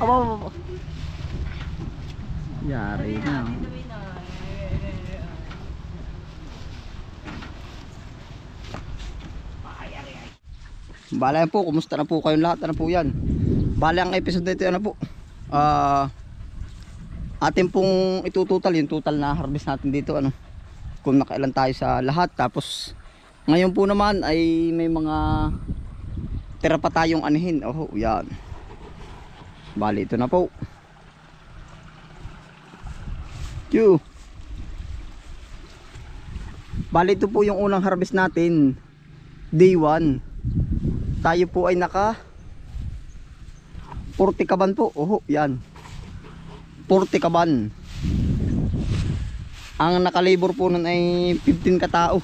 Aba, aba, aba. Yari na. Bala po, kumusta na po kayong lahat? Ano po yan? Bala ang episode na ano po? Ah, atin pong itututal, yung total na harvest natin dito, ano? Kung nakailan tayo sa lahat. Tapos, ngayon po naman ay may mga tira pa tayong anihin. Oh, yan. Bali, ito na po. Q. Bali, ito po yung unang harvest natin. Day 1 tayo po ay naka 40 kaban po. Oho, yan. 40 kaban. Ang nakalabor po nun ay 15 katao.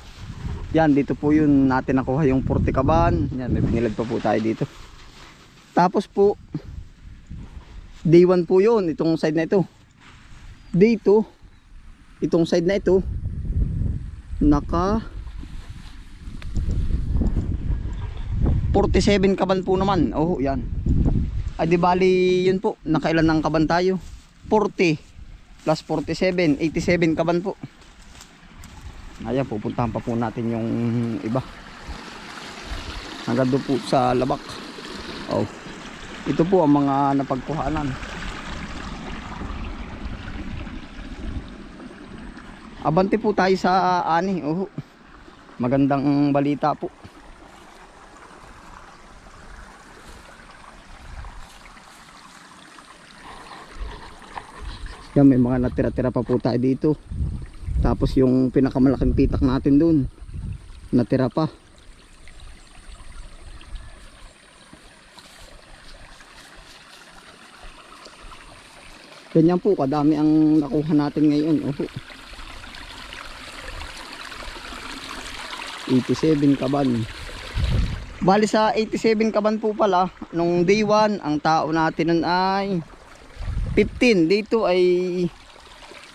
Yan, dito po yun natin nakuha yung 40 kaban. Yan, may binilad pa po tayo dito. Tapos po, day 1 po yun, itong side na ito. Day 2, itong side na ito, naka 47 kaban po naman. Oh, yan. Ay di bali yun po. Nakailan ng kaban tayo? 40 plus 47, 87 kaban po. Ayan, pupuntahan pa po natin yung iba. Hanggang doon po sa labak. Oh. Ito po ang mga napagkuhanan. Abante po tayo sa ani. Oh. Magandang balita po. Yan, may mga natira-tira pa po tayo dito. Tapos yung pinakamalaking pitak natin dun. Natira pa. Ganyan po, kadami ang nakuha natin ngayon. Opo. 87 kaban. Bali sa 87 kaban po pala, nung day 1, ang tao natin nun ay 15. Day 2 ay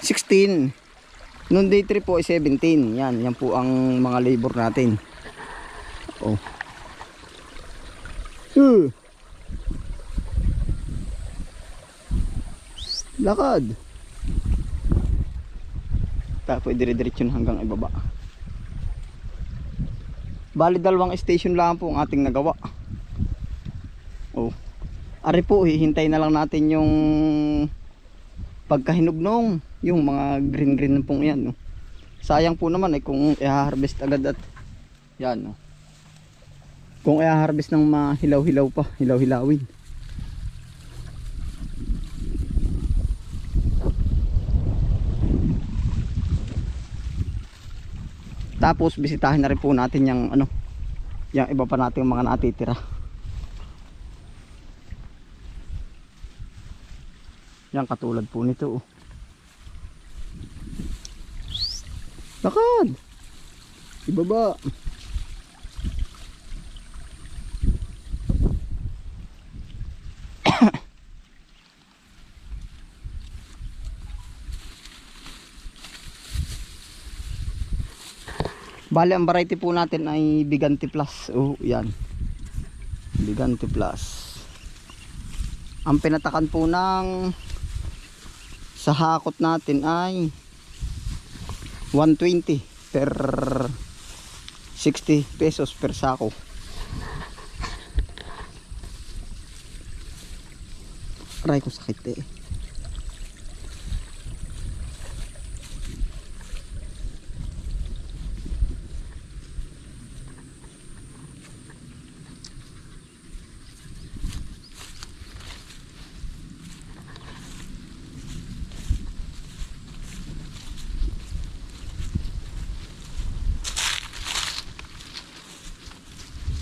16. Noong day 3 po ay 17. Yan, yan po ang mga labor natin. Oh. Uh. Lakad. Tapos dire-diretso hanggang ibaba. Bali dalawang station lang po ang ating nagawa. Oh. Ari po, hihintay na lang natin yung pagkahinog nung yung mga green green pong yan. No? Sayang po naman eh kung i-harvest agad at yan. No? Kung i-harvest ng mga hilaw-hilaw pa, hilaw-hilawin. Tapos bisitahin na rin po natin yung ano, yung iba pa nating mga natitira. Yan katulad po nito. Oh. Lakad. Ibaba. Bale, ang variety po natin ay Bigante Plus. Oh, yan. Bigante Plus. Ang pinatakan po ng sa hakot natin ay 120 per 60 pesos per sako. Aray ko sakit eh.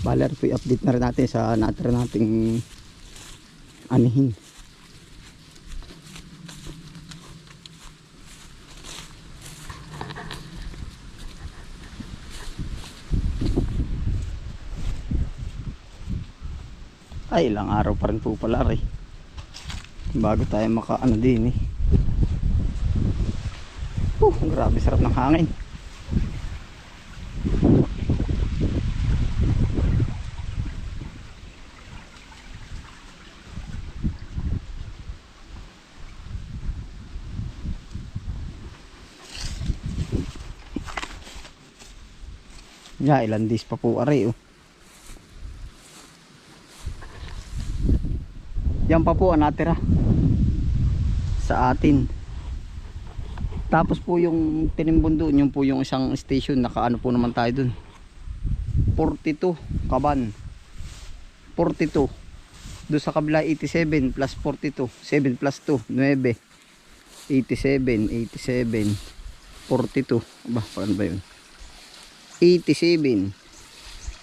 Baler po i-update na rin natin sa natira nating anihin. Ay, ilang araw pa rin po pala rin. Bago tayo maka ano din eh. Uh, grabe sarap ng hangin. Ya, ilan days pa po are oh. Yan pa po ang natira sa atin. Tapos po yung tinimbon yung po yung isang station, nakaano po naman tayo doon. 42 kaban. 42. Doon sa kabila 87 plus 42. 7 plus 2, 9. 87, 87, 42. Aba, paano ba yun? 87.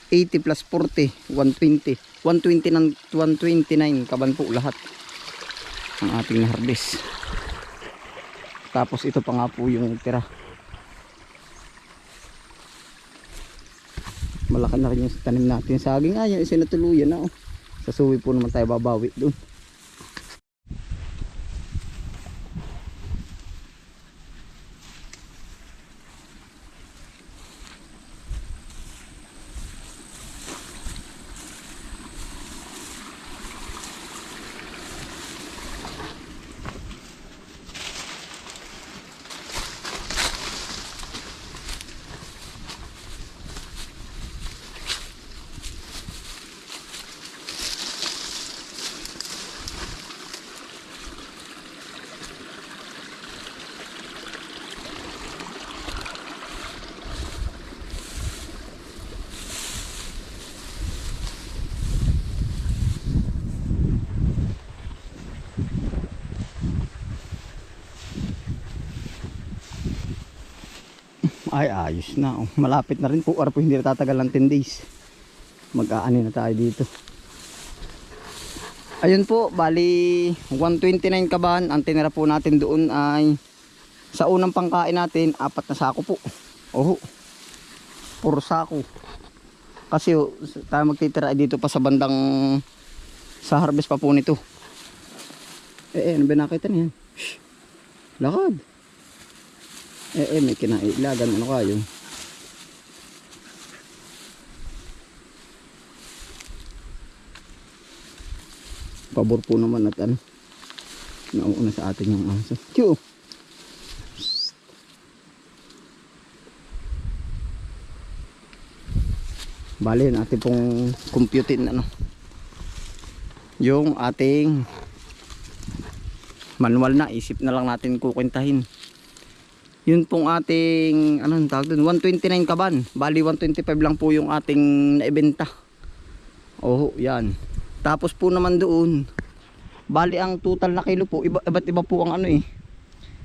80 plus 40, 120. 120 ng 129 kaban po lahat. Ang ating na-harvest. Tapos ito pa nga po yung tira. Malaki na rin yung tanim natin. Saging nga yung isa natuluyan na oh. Sa suwi po naman tayo babawi doon. Ay, ayos na. Oh. Malapit na rin po. Or po hindi na tatagal ng 10 days. Mag-aani na tayo dito. Ayun po, bali 129 kaban. Ang tinira po natin doon ay sa unang pangkain natin, apat na sako po. Oho. Puro sako. Kasi oh, tayo magtitira dito pa sa bandang sa harvest pa po nito. Eh, eh ano ba nakita niyan? Lakad. Eh, eh, may kinailagan. Ano kayo? Pabor po naman at ano. Nauuna sa atin yung aso. Q! Bali, natin pong computin ano. Yung ating manual na. Isip na lang natin kukwentahin yun pong ating anong tawag dun? 129 kaban. Bali 125 lang po yung ating naibenta. Oh yan. Tapos po naman doon bali ang total na kilo po iba, iba't iba po ang ano eh.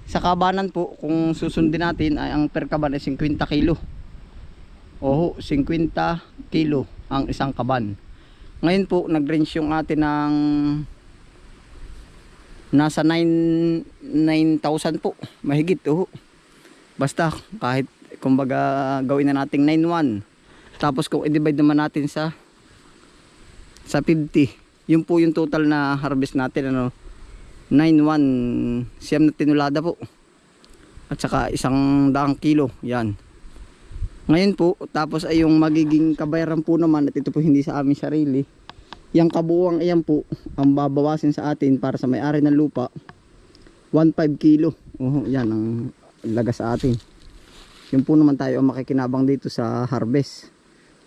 Sa kabanan po kung susundin natin ay ang per kaban ay 50 kilo. Oh 50 kilo ang isang kaban. Ngayon po nag range yung atin ng nasa 9 9,000 po mahigit oh Basta kahit kumbaga gawin na nating 9-1. Tapos kung i-divide naman natin sa sa 50. Yun po yung total na harvest natin ano. 9-1 siyam na tinulada po. At saka isang daang kilo. Yan. Ngayon po, tapos ay yung magiging kabayaran po naman at ito po hindi sa amin sarili. Yung kabuwang iyan po, ang babawasin sa atin para sa may-ari ng lupa, 1.5 kilo. Oh, yan ang laga sa atin. Yun po naman tayo ang makikinabang dito sa harvest.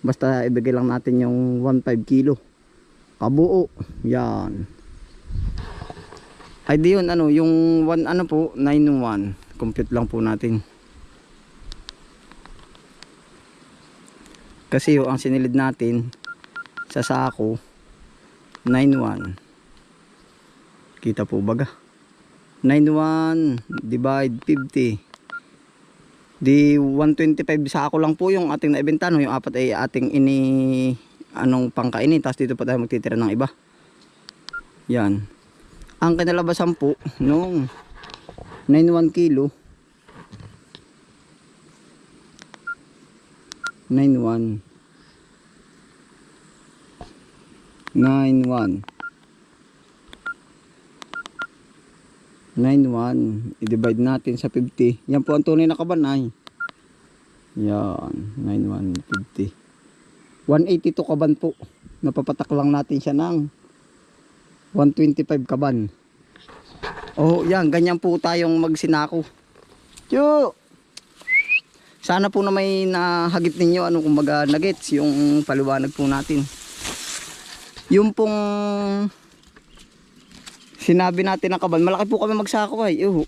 Basta ibigay lang natin yung 1.5 kilo. Kabuo. Yan. Ay di yun ano yung 1 ano po 9.1 compute lang po natin. Kasi yung ang sinilid natin sa sako 9.1 kita po baga 91 divide 50 di 125 sa ako lang po yung ating naibenta no? Yung apat ay ating ini anong pangkainin tapos dito pa tayo magtitira ng iba. Yan. Ang kinalabasan po nung 91 kilo. 91 91 91 i-divide natin sa 50 yan po ang tunay na kaban yan. 91 50 182 kaban po. Napapatak lang natin siya ng 125 kaban. Oh yan. Ganyan po tayong magsinako. Chu! Sana po na may nahagip ninyo ano kumbaga nuggets yung paliwanag po natin. Yung pong sinabi natin na kaban, malaki po kami magsako ay. Uh,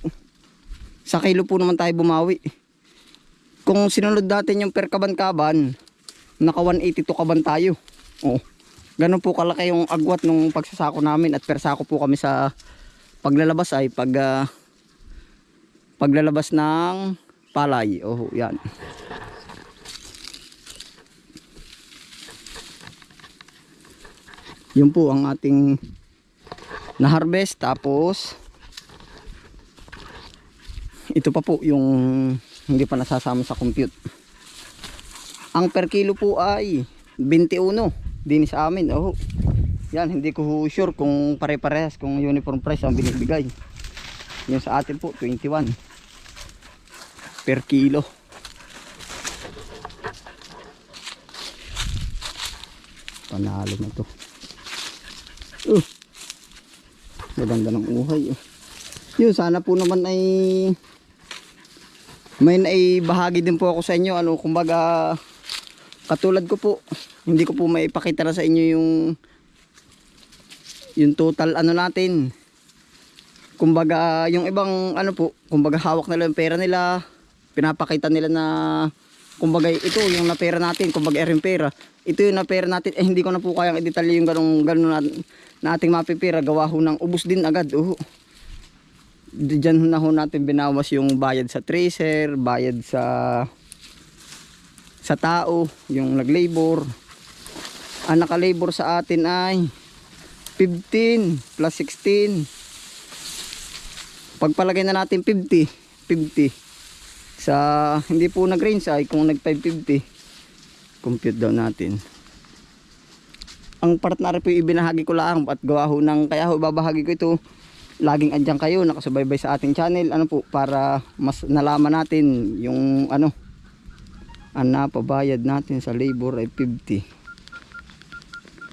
sa kilo po naman tayo bumawi. Kung sinunod natin yung per kaban-kaban, naka 182 kaban tayo. Oh. Ganun po kalaki yung agwat nung pagsasako namin at per sako po kami sa paglalabas ay pag ah, paglalabas ng palay. Oh, yan. Yun po ang ating na-harvest tapos ito pa po yung hindi pa nasasama sa compute. Ang per kilo po ay 21 din sa amin. Oh. Yan, hindi ko sure kung pare-parehas kung uniform price ang binibigay. Yung sa atin po 21 per kilo. Panalo na to. Uh, maganda ng uhay. Oh. Yun, sana po naman ay may naibahagi din po ako sa inyo. Ano, kumbaga, katulad ko po, hindi ko po maipakita na sa inyo yung yung total ano natin. Kumbaga, yung ibang ano po, kumbaga hawak nila yung pera nila, pinapakita nila na kumbaga ito yung na pera natin, kumbaga erin pera. Ito yung na pera natin, eh hindi ko na po kayang i-detalye yung ganong ganun na, na ating mapipira, gawa ho ng ubos din agad. Oh. Diyan na ho natin binawas yung bayad sa tracer, bayad sa sa tao, yung nag-labor. Ang naka-labor sa atin ay 15 plus 16 pagpalagay na natin 50 50 sa hindi po nag range ay kung nag 550 compute daw natin ang partner po ibinahagi ko lang at gawa ho ng kaya ho babahagi ko ito. Laging andyan kayo nakasubaybay sa ating channel ano po para mas nalaman natin yung ano ang napabayad natin sa labor ay 50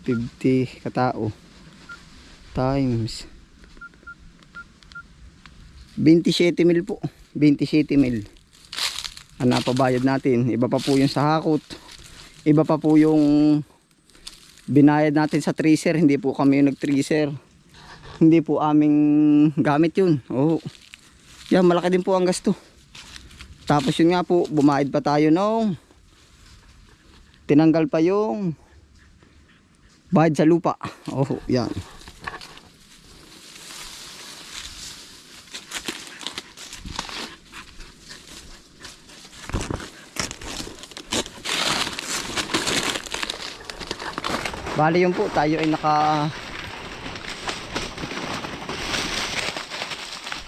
50 katao. Times. 27 mil po. 27 mil. Ang napabayad natin. Iba pa po yung sa hakot iba pa po yung binayad natin sa tracer hindi po kami yung nag tracer hindi po aming gamit yun. Oh. yan malaki din po ang gasto. Tapos yun nga po bumayad pa tayo nung tinanggal pa yung bayad sa lupa. Oh yan Bali yun po, tayo ay naka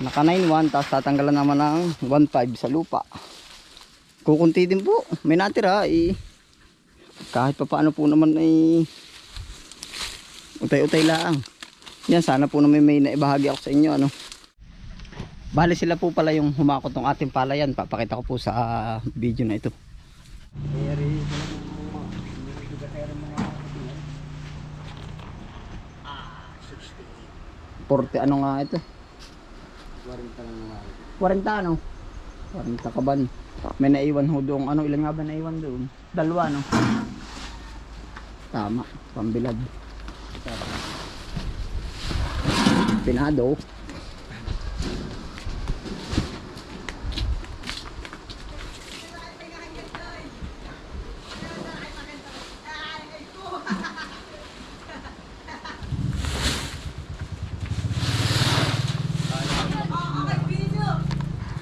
naka 9.1 tapos tatanggalan naman ng 1.5 sa lupa. Kukunti din po, may natira eh. Kahit pa paano po naman ay utay-utay lang. Yan, sana po naman may naibahagi ako sa inyo ano. Bali sila po pala yung humakot ng ating palayan. Papakita ko po sa ah, video na ito. 40 ano nga ito? 40 lang nga. 40 ano? 40 kaban. May naiwan ho doon. Ano ilan nga ba naiwan doon? Dalawa no? Tama. Pambilad. Pinado.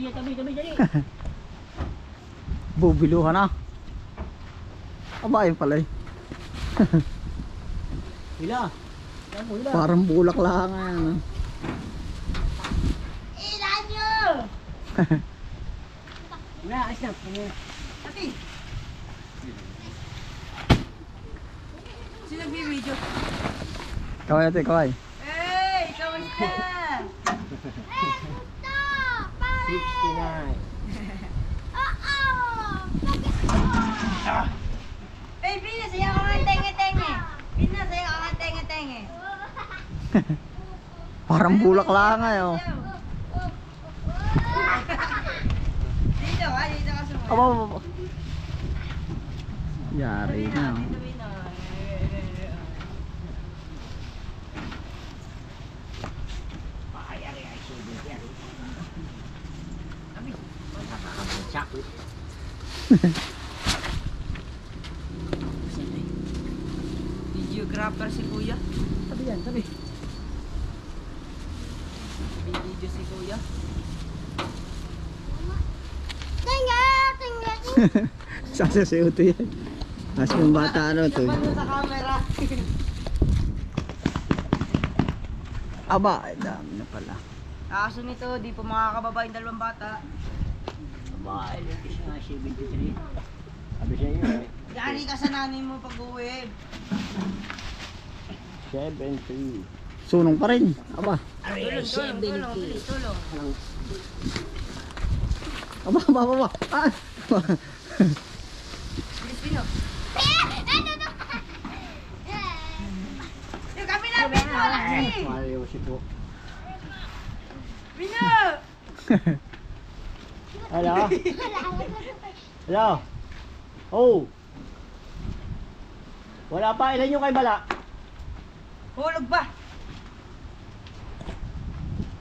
Bubiluhan ah. Abayan pala eh. Hila. Parang bulak lang yan. Ah. Hila nyo! Wala, ayos na. Ano Tapi! Sino nagbibidyo? Kaway natin, kaway. Kaway. 69. Hey, Pina, sayo ka ng tenge-tenge. Pina, sayo ka ng tenge-tenge. Parang bulak lang nga oh. Dito ka, dito ka sumunod. Aba, aba, aba. Yari na. Chocolate. Videographer si Kuya. Tabi yan, tabi. Video si Kuya. Sasasayo to yan. Mas yung bata ano to. Paano sa camera? Aba, dami na pala. Kaso nito, di po makakababa yung dalawang bata. Babae, yung nga 73. Sabi siya yun eh. Yari ka sa nanay mo pag uwi. 73. Sunong pa rin. Aba, Tulong, tulong, tulong, tulong. aba, aba, aba. Ah. Please, Pino. Yung kami na, Pino, Laksi! Mario si po. Pino! Hello? Hello? Oh! Wala pa, ilan yung kay Bala? Hulog ba?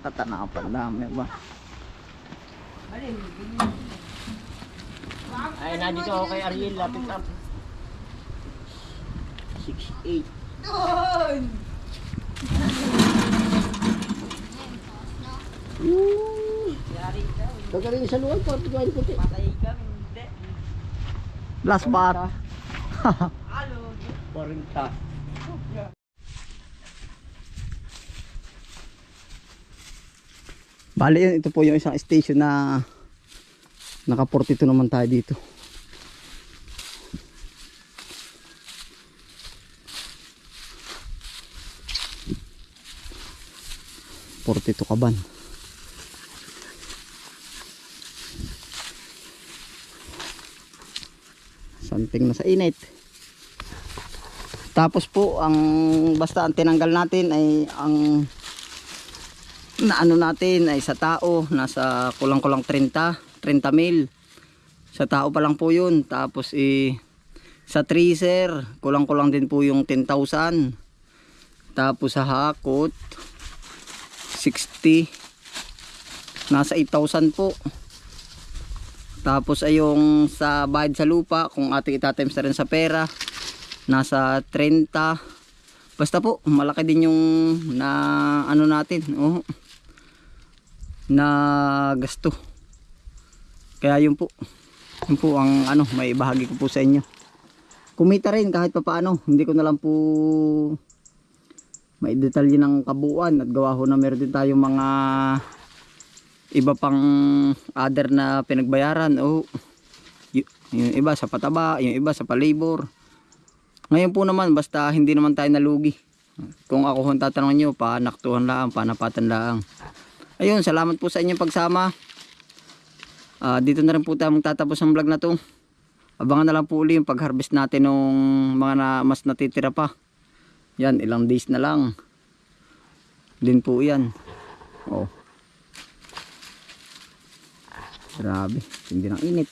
Tatana pa dami ba. Ay, nandito ako kay Ariel, lapit up. 6'8". Doon! Ka, Gagaling sa luwag, pati gawin puti. patay ka, hindi. Last bat. Halo. 40. Bali yun, ito po yung isang station na naka 42 naman tayo dito. Forty-two kaban. Something na sa init. Tapos po ang basta ang tinanggal natin ay ang na ano natin ay sa tao nasa kulang-kulang 30 30 mil. Sa tao pa lang po yun. Tapos eh, sa tracer kulang-kulang din po yung 10,000 tapos sa hakot 60 nasa 8,000 po tapos ay yung sa bayad sa lupa kung ating itatimes na rin sa pera nasa 30 basta po malaki din yung na ano natin oh na gasto. Kaya yun po. Yun po ang ano may bahagi ko po sa inyo. Kumita rin kahit pa paano hindi ko na lang po may detalye ng kabuuan at gawa ho na meron din tayong mga iba pang other na pinagbayaran o y- yung iba sa pataba yung iba sa palibor. Ngayon po naman basta hindi naman tayo nalugi. Kung ako kung tatanungin nyo panaktuhan lang panapatan lang. Ayun salamat po sa inyong pagsama. Ah, dito na rin po tayo magtatapos ang vlog na to. Abangan na lang po uli yung pag harvest natin ng mga na, mas natitira pa. Yan ilang days na lang. Din po yan. Oh grabe hindi ng init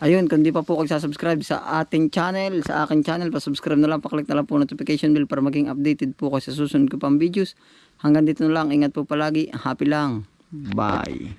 Ayun, kung di pa po kayo subscribe sa ating channel, sa aking channel, pa-subscribe na lang, paklik na lang po notification bell para maging updated po kayo sa susunod ko pang videos. Hanggang dito na lang, ingat po palagi, happy lang. Bye.